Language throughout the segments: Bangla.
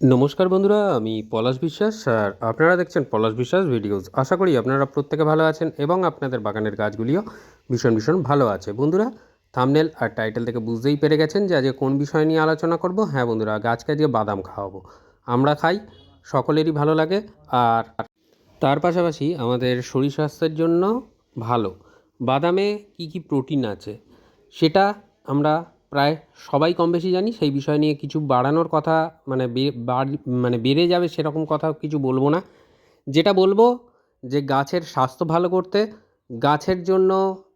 নমস্কার বন্ধুরা, আমি পলাশ বিশ্বাস আর আপনারা দেখছেন পলাশ বিশ্বাস ভিডিওস। আশা করি আপনারা প্রত্যেকে ভালো আছেন এবং আপনাদের বাগানের গাছগুলিও ভীষণ ভীষণ ভালো আছে। বন্ধুরা থামনেল আর টাইটেল থেকে বুঝতেই পেরে গেছেন যে আজকে কোন বিষয় নিয়ে আলোচনা করব। হ্যাঁ বন্ধুরা গাছকে আজকে বাদাম খাওয়াবো। আমরা খাই, সকলেরই ভালো লাগে আর তার পাশাপাশি আমাদের শরীর স্বাস্থ্যের জন্য ভালো। বাদামে কি কি প্রোটিন আছে, সেটা আমরা প্রায় সবাই কম বেশি জানি, সেই বিষয় নিয়ে কিছু বাড়ানোর কথা মানে মানে বেড়ে যাবে সেরকম কথা কিছু বলব না। যেটা বলব যে গাছের স্বাস্থ্য ভালো করতে, গাছের জন্য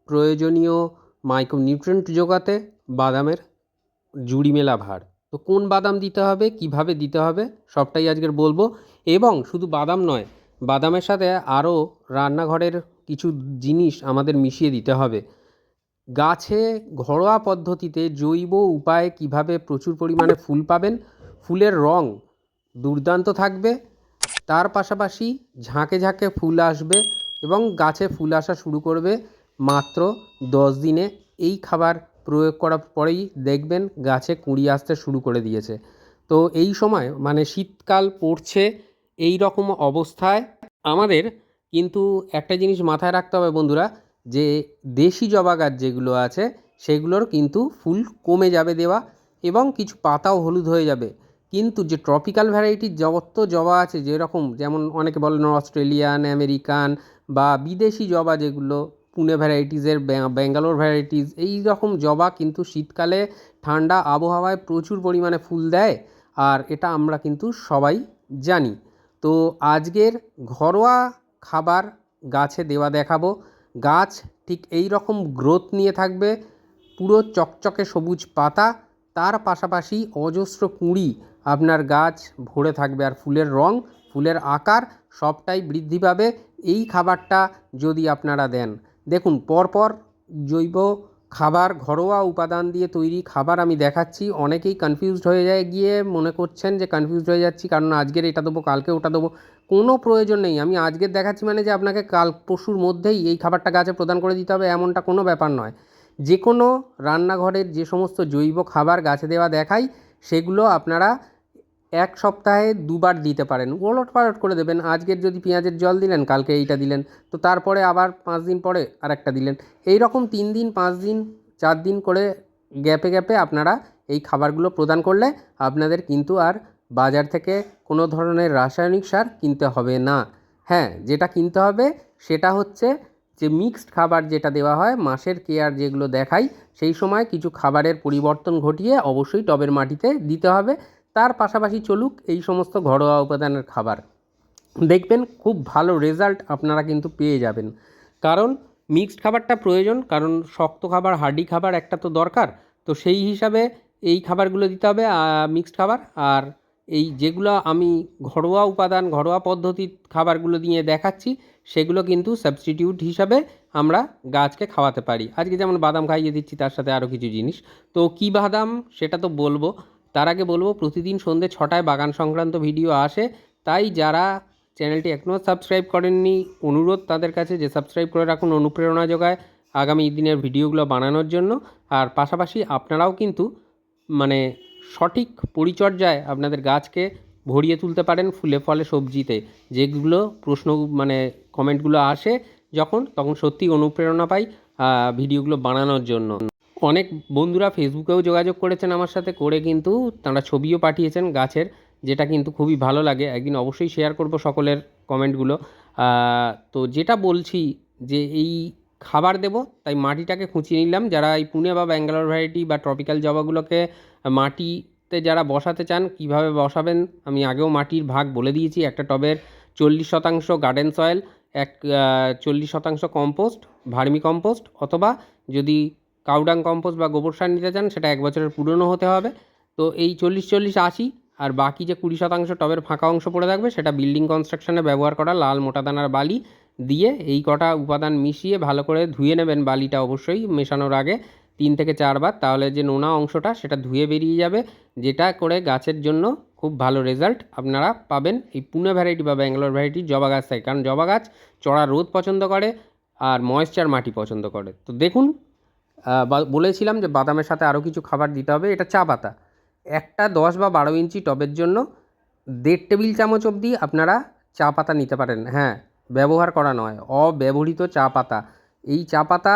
প্রয়োজনীয় মাইক্রোনিউট্রিয়েন্ট যোগাতে বাদামের জুড়ি মেলা ভার। তো কোন বাদাম দিতে হবে, কীভাবে দিতে হবে, সবটাই আজকের বলব। এবং শুধু বাদাম নয়, বাদামের সাথে আরও রান্নাঘরের কিছু জিনিস আমাদের মিশিয়ে দিতে হবে। গাছে ঘরোয়া পদ্ধতিতে জৈব উপায়ে কীভাবে প্রচুর পরিমাণে ফুল পাবেন? ফুলের রং দুর্দান্ত থাকবে, তার পাশাপাশি ঝাঁকে ঝাঁকে ফুল আসবে এবং গাছে ফুল আসা শুরু করবে মাত্র দশ দিনে। এই খাবার প্রয়োগ করার পরেই দেখবেন গাছে কুঁড়ি আসতে শুরু করে দিয়েছে। তো এই সময় মানে শীতকাল পড়ছে এই রকম অবস্থায় আমাদের কিন্তু একটা জিনিস মাথায় রাখতে হবে বন্ধুরা যে দেশি জবা গাছ যেগুলো আছে, সেগুলোর কিন্তু ফুল কমে যাবে দেওয়া এবং কিছু পাতাও হলুদ হয়ে যাবে। কিন্তু যে ট্রপিক্যাল ভ্যারাইটির যত জবা আছে, যেরকম যেমন অনেকে বলেন অস্ট্রেলিয়ান আমেরিকান বা বিদেশি জবা যেগুলো পুনে ভ্যারাইটিসের ব্যাঙ্গালোর ভ্যারাইটিস এই রকম জবা কিন্তু শীতকালে ঠান্ডা আবহাওয়ায় প্রচুর পরিমাণে ফুল দেয় আর এটা আমরা কিন্তু সবাই জানি। তো আজকের ঘরোয়া খাবার গাছে দেওয়া দেখাবো। গাছ ঠিক এই রকম গ্রোথ নিয়ে থাকবে। পুরো চকচকে সবুজ পাতা, তার পাশাপাশি অজস্র কুঁড়ি আপনার গাছ ভরে থাকবে। আর ফুলের রং, ফুলের আকার সবটাই বৃদ্ধি পাবে। এই খাবারটা যদি আপনারা দেন, দেখুন পরপর জৈব খাবার, ঘরোয়া উপাদান দিয়ে তৈরি খাবার আমি দেখাচ্ছি। অনেকেই কনফিউজড হয়ে যায়, গিয়ে মনে করছেন যে কনফিউজড হয়ে যাচ্ছি, কারণ আজকের এটা দেবো, কালকে ওটা দেবো। কোনো প্রয়োজন নেই, আমি আজকের দেখাচ্ছি মানে যে আপনাকে কাল পশুর মধ্যেই এই খাবারটা গাছে প্রদান করে দিতে হবে, এমনটা কোনো ব্যাপার নয়। যে কোনো রান্নাঘরের যে সমস্ত জৈব খাবার গাছে দেওয়া দেখাই, সেগুলো আপনারা এক সপ্তাহে দুবার দিতে পারেন। ওলট পালট করে দেবেন। আজকের যদি পেঁয়াজের জল দিলেন, কালকে এইটা দিলেন, তো তারপরে আবার পাঁচ দিন পরে আরেকটা দিলেন। এই রকম তিন দিন, পাঁচ দিন, চার দিন করে গ্যাপে গ্যাপে আপনারা এই খাবারগুলো প্রদান করলে আপনাদের কিন্তু আর বাজার থেকে কোনো ধরনের রাসায়নিক সার কিনতে হবে না। হ্যাঁ যেটা কিনতে হবে সেটা হচ্ছে যে মিক্সড খাবার যেটা দেওয়া হয় মাসের কেয়ার যেগুলো দেখাই, সেই সময় কিছু খাবারের পরিবর্তন ঘটিয়ে অবশ্যই টবের মাটিতে দিতে হবে। তার পাশাপাশি চলুক এই সমস্ত ঘরোয়া উপাদানের খাবার। দেখবেন খুব ভালো রেজাল্ট আপনারা কিন্তু পেয়ে যাবেন। কারণ মিক্সড খাবারটা প্রয়োজন, কারণ শক্ত খাবার হার্ডি খাবার একটা তো দরকার। তো সেই হিসাবে এই খাবারগুলো দিতে হবে মিক্সড খাবার। আর এই যেগুলো আমি ঘরোয়া উপাদান, ঘরোয়া পদ্ধতির খাবারগুলো দিয়ে দেখাচ্ছি, সেগুলো কিন্তু সাবস্টিটিউট হিসাবে আমরা গাছকে খাওয়াতে পারি। আজকে যেমন বাদাম খাইয়ে দিচ্ছি, তার সাথে আরও কিছু জিনিস। তো কী বাদাম, সেটা তো বলব। তার আগে বলব, প্রতিদিন সন্ধ্যে ছটায় বাগান সংক্রান্ত ভিডিও আসে। তাই যারা চ্যানেলটি এখনও সাবস্ক্রাইব করেননি, অনুরোধ তাদের কাছে যে সাবস্ক্রাইব করে রাখুন, অনুপ্রেরণা যোগায় আগামী দিনের ভিডিওগুলো বানানোর জন্য। আর পাশাপাশি আপনারাও কিন্তু মানে সঠিক পরিচর্যায় আপনাদের গাছকে ভরিয়ে তুলতে পারেন ফুলে ফলে সবজিতে। যেগুলো প্রশ্ন মানে কমেন্টগুলো আসে যখন, তখন সত্যি অনুপ্রেরণা পাই ভিডিওগুলো বানানোর জন্য। অনেক বন্ধুরা ফেসবুকেও যোগাযোগ করেছেন আমার সাথে করে কিন্তু তারা ছবিও পাঠিয়েছেন গাছের, যেটা কিন্তু খুবই ভালো লাগে। একদিন অবশ্যই শেয়ার করব সকলের কমেন্টগুলো তো যেটা বলছি যে এই খাবার দেব, তাই মাটিটাকে খুঁচিয়ে নিলাম। যারা এই পুনে বা ব্যাঙ্গালোর ভ্যারাইটি বা ট্রপিক্যাল জবাগুলোকে মাটিতে যারা বসাতে চান, কীভাবে বসাবেন? আমি আগেও মাটির ভাগ বলে দিয়েছি। একটা টবের চল্লিশ শতাংশ গার্ডেন সয়েল এক চল্লিশ শতাংশ কম্পোস্ট ভার্মি কম্পোস্ট অথবা যদি কাউডাং কম্পোস্ট বা গোবর সার নিতে চান, সেটা এক বছরের পুরনো হতে হবে। তো এই চল্লিশ চল্লিশ আশি আর বাকি যে কুড়ি শতাংশ টবের ফাঁকা অংশ পড়ে থাকবে, সেটা বিল্ডিং কনস্ট্রাকশনে ব্যবহার করা লাল মোটা দানার বালি দিয়ে এই কটা উপাদান মিশিয়ে ভালো করে ধুয়ে নেবেন। বালিটা অবশ্যই মেশানোর আগে তিন থেকে চারবার, তাহলে যে নোনা অংশটা সেটা ধুয়ে বেরিয়ে যাবে, যেটা করে গাছের জন্য খুব ভালো রেজাল্ট আপনারা পাবেন এই পুনে ভ্যারাইটি বা ব্যাঙ্গালোর ভ্যারাইটির জবা গাছ থেকে। কারণ জবা গাছ চড়া রোদ পছন্দ করে আর ময়েশ্চার মাটি পছন্দ করে। তো দেখুন বলেছিলাম যে বাদামের সাথে আরও কিছু খাবার দিতে হবে, এটা চা পাতা। একটা দশ বা বারো ইঞ্চি টবের জন্য দেড় টেবিল চামচ অবধি আপনারা চা পাতা নিতে পারেন। হ্যাঁ ব্যবহার করা নয়, অব্যবহৃত চা পাতা। এই চা পাতা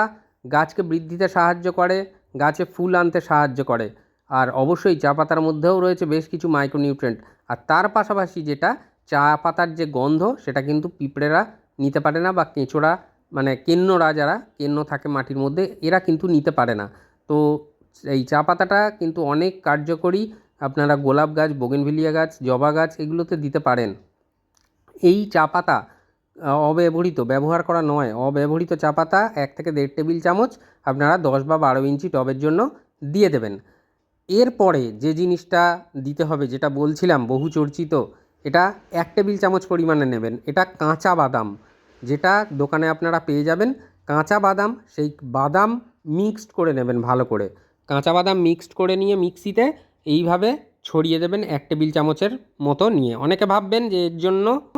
গাছকে বৃদ্ধিতে সাহায্য করে, গাছে ফুল আনতে সাহায্য করে। আর অবশ্যই চা পাতার মধ্যেও রয়েছে বেশ কিছু মাইক্রোনিউট্রেন্ট আর তার পাশাপাশি যেটা চা পাতার যে গন্ধ, সেটা কিন্তু পিঁপড়েরা নিতে পারে না বা কেঁচোড়া মানে কেন্নরা যারা কেন্ন থাকে মাটির মধ্যে, এরা কিন্তু নিতে পারে না। তো এই চা পাতাটা কিন্তু অনেক কার্যকরী। আপনারা গোলাপ গাছ বোগেনভিলিয়া গাছ, জবা গাছ এগুলোতে দিতে পারেন। এই চা পাতা অব্যবহৃত, ব্যবহার করা নয়। অব্যবহৃত চা পাতা এক থেকে দেড় টেবিল চামচ আপনারা দশ বা বারো ইঞ্চি টবের জন্য দিয়ে দেবেন। এরপরে যে জিনিসটা দিতে হবে, যেটা বলছিলাম বহু চর্চিত এটা এক টেবিল চামচ পরিমাণে নেবেন। এটা কাঁচা বাদাম। যেটা দোকানে আপনারা পেয়ে যাবেন। কাঁচা বাদাম, সেই বাদাম মিক্সড করে নেবেন ভালো করে। কাঁচা বাদাম মিক্সড করে নিয়ে মিক্সিতে এইভাবে ছড়িয়ে দেবেন এক টেবিল চামচের মতো নিয়ে। অনেকে ভাববেন যে এর জন্য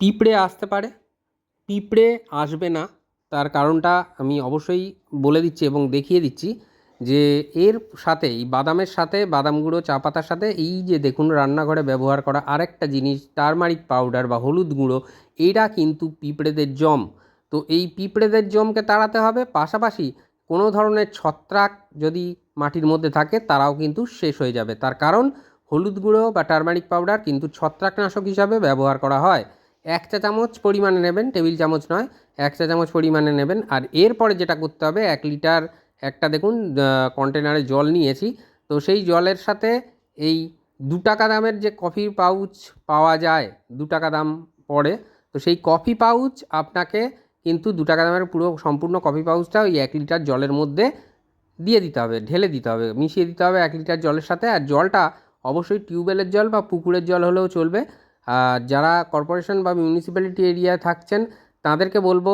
পিঁপড়ে আসতে পারে। পিঁপড়ে আসবে না। তার কারণটা আমি অবশ্যই বলে দিচ্ছি এবং দেখিয়ে দিচ্ছি যে এর সাথে, এই বাদামের সাথে, বাদাম গুঁড়ো, চা পাতার সাথে, এই যে দেখুন রান্নাঘরে ব্যবহার করা আরেকটা জিনিস, টারমারিক পাউডার বা হলুদ গুঁড়ো এরা কিন্তু পিঁপড়েদের জম। তো এই পিঁপড়েদের জমকে তাড়াতে হবে। পাশাপাশি কোনো ধরনের ছত্রাক যদি মাটির মধ্যে থাকে, তারাও কিন্তু শেষ হয়ে যাবে। তার কারণ, হলুদ গুঁড়ো বা টারমারিক পাউডার কিন্তু ছত্রাকনাশক হিসাবে ব্যবহার করা হয়। এক চা চামচ পরিমাণে নেবেন, টেবিল চামচ নয়, এক চা চামচ পরিমাণে নেবেন। আর এরপরে যেটা করতে হবে, এক লিটার, একটা দেখুন কন্টেনারে জল নিয়েছি। তো সেই জলের সাথে এই দু টাকা দামের যে কফি পাউচ পাওয়া যায়, দু টাকা দাম পড়ে। তো সেই কফি পাউচ আপনাকে কিন্তু দু টাকা দামের পুরো সম্পূর্ণ কফি পাউচটা ওই এক লিটার জলের মধ্যে দিয়ে দিতে হবে, ঢেলে দিতে হবে, মিশিয়ে দিতে হবে এক লিটার জলের সাথে। আর জলটা অবশ্যই টিউবওয়েলের জল বা পুকুরের জল হলেও চলবে। আর যারা কর্পোরেশন বা মিউনিসিপ্যালিটি এরিয়ায় থাকছেন, তাদেরকে বলব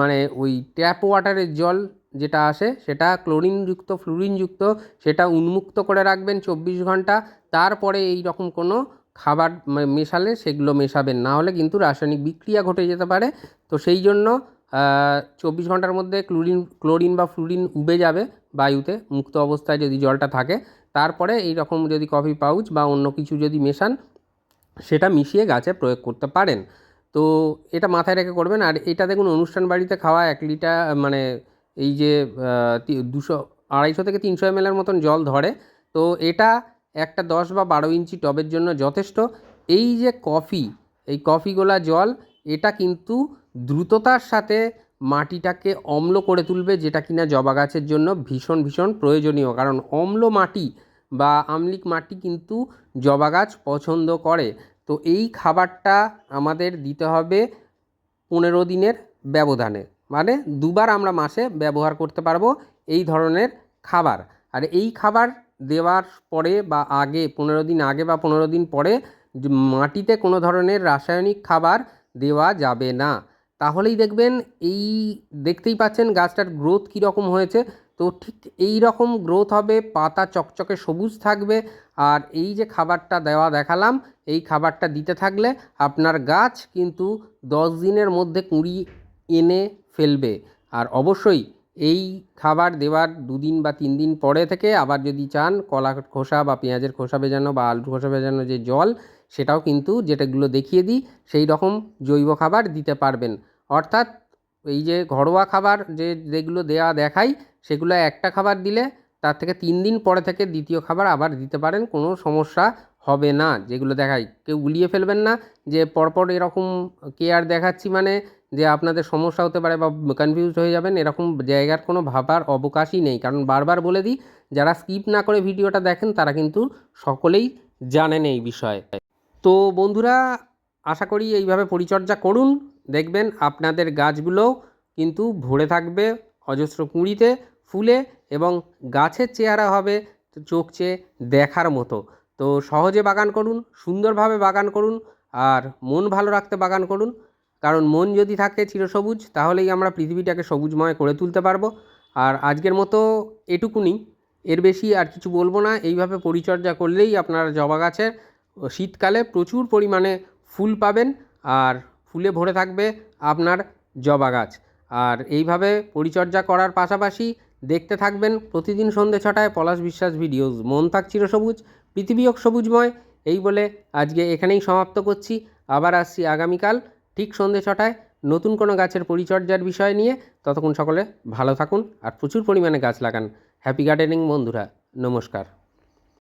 মানে ওই ট্যাপ ওয়াটারের জল যেটা আসে, সেটা ক্লোরিনযুক্ত ফ্লুরিনযুক্ত সেটা উন্মুক্ত করে রাখবেন চব্বিশ ঘণ্টা। তারপরে এই রকম কোনো খাবার মেশালে সেগুলো মেশাবেন। না হলে কিন্তু রাসায়নিক বিক্রিয়া ঘটে যেতে পারে। তো সেই জন্য চব্বিশ ঘণ্টার মধ্যে ক্লোরিন ক্লোরিন বা ফ্লুরিন উবে যাবে বায়ুতে, মুক্ত অবস্থায় যদি জলটা থাকে। তারপরে এই রকম যদি কফি পাউচ বা অন্য কিছু যদি মেশান, সেটা মিশিয়ে গাছে প্রয়োগ করতে পারেন। তো এটা মাথায় রেখে করবেন। আর এটা দেখুন, অনুষ্ঠান বাড়িতে খাওয়া এক লিটার মানে এই যে দুশো, আড়াইশো থেকে তিনশো এমএলের মতন জল ধরে। তো এটা একটা দশ বা বারো ইঞ্চি টবের জন্য যথেষ্ট। এই যে কফি, এই কফি জল, এটা কিন্তু দ্রুততার সাথে মাটিটাকে অম্ল করে তুলবে, যেটা কিনা জবা গাছের জন্য ভীষণ ভীষণ প্রয়োজনীয়। কারণ অম্ল মাটি বা আম্লিক মাটি কিন্তু জবা গাছ পছন্দ করে। তো এই খাবারটা আমাদের দিতে হবে পনেরো দিনের ব্যবধানে। মানে দুবার আমরা মাসে ব্যবহার করতে পারব এই ধরনের খাবার। আর এই খাবার দেওয়ার পরে বা আগে, পনেরো দিন আগে বা পনেরো দিন পরে মাটিতে কোনো ধরনের রাসায়নিক খাবার দেওয়া যাবে না। তাহলেই দেখবেন এই দেখতেই পাচ্ছেন গাছটার গ্রোথ কীরকম হয়েছে। তো ঠিক এই রকম গ্রোথ হবে, পাতা চকচকে সবুজ থাকবে আর এই যে খাবারটা দেওয়া দেখালাম, এই খাবারটা দিতে থাকলে আপনার গাছ কিন্তু দশ দিনের মধ্যে কুঁড়ি এনে ফেলবে। আর অবশ্যই এই খাবার দেওয়ার দুদিন বা তিন দিন পরে থেকে আবার যদি চান, কলা খোসা বা পেঁয়াজের খোসা ভেজানো বা আলুর খোসা ভেজানো যে জল, সেটাও কিন্তু যেটাগুলো দেখিয়ে দিই, সেই রকম জৈব খাবার দিতে পারবেন। অর্থাৎ এই যে ঘরোয়া খাবার যে যেগুলো দেওয়া দেখাই, সেগুলো একটা খাবার দিলে তার থেকে তিন দিন পরে থেকে দ্বিতীয় খাবার আবার দিতে পারেন, কোনো সমস্যা হবে না। যেগুলো দেখাই, কেউ গুলিয়ে ফেলবেন না, যে পরপর এরকম কেয়ার দেখাচ্ছি মানে যে আপনাদের সমস্যা হতে পারে বা কনফিউজ হয়ে যাবেন, এরকম জায়গার কোনো ভাবার অবকাশই নেই। কারণ বারবার বলে দিই, যারা স্কিপ না করে ভিডিওটা দেখেন, তারা কিন্তু সকলেই জানেন এই বিষয়ে। তো বন্ধুরা, আশা করি এইভাবে পরিচর্যা করুন। দেখবেন আপনাদের গাছগুলোও কিন্তু ভরে থাকবে অজস্র কুঁড়িতে ফুলে এবং গাছের চেহারা হবে তো চোখ চেয়ে দেখার মতো। তো সহজে বাগান করুন, সুন্দরভাবে বাগান করুন, আর মন ভালো রাখতে বাগান করুন। কারণ মন যদি থাকে চিরসবুজ, তাহলেই আমরা পৃথিবীটাকে সবুজময় করে তুলতে পারব। আর আজকের মতো এটুকুনি। এর বেশি আর কিছু বলব না। এইভাবে পরিচর্যা করলেই আপনার জবা গাছের শীতকালে প্রচুর পরিমাণে ফুল পাবেন আর ফুলে ভরে থাকবে আপনার জবা গাছ আর এইভাবে পরিচর্যা করার পাশাপাশি দেখতে থাকবেন প্রতিদিন সন্ধে ছটায় পলাশ বিশ্বাস ভিডিওস। মন থাক চিরসবুজ, পৃথিবী হোক সবুজময়। এই বলে আজকে এখানেই সমাপ্ত করছি। আবার আসছি আগামীকাল। ঠিক সন্ধে ছটায় নতুন কোনো গাছের পরিচর্যার বিষয় নিয়ে ততক্ষণ সকলে ভালো থাকুন আর প্রচুর পরিমাণে গাছ লাগান। হ্যাপি গার্ডেনিং বন্ধুরা। নমস্কার।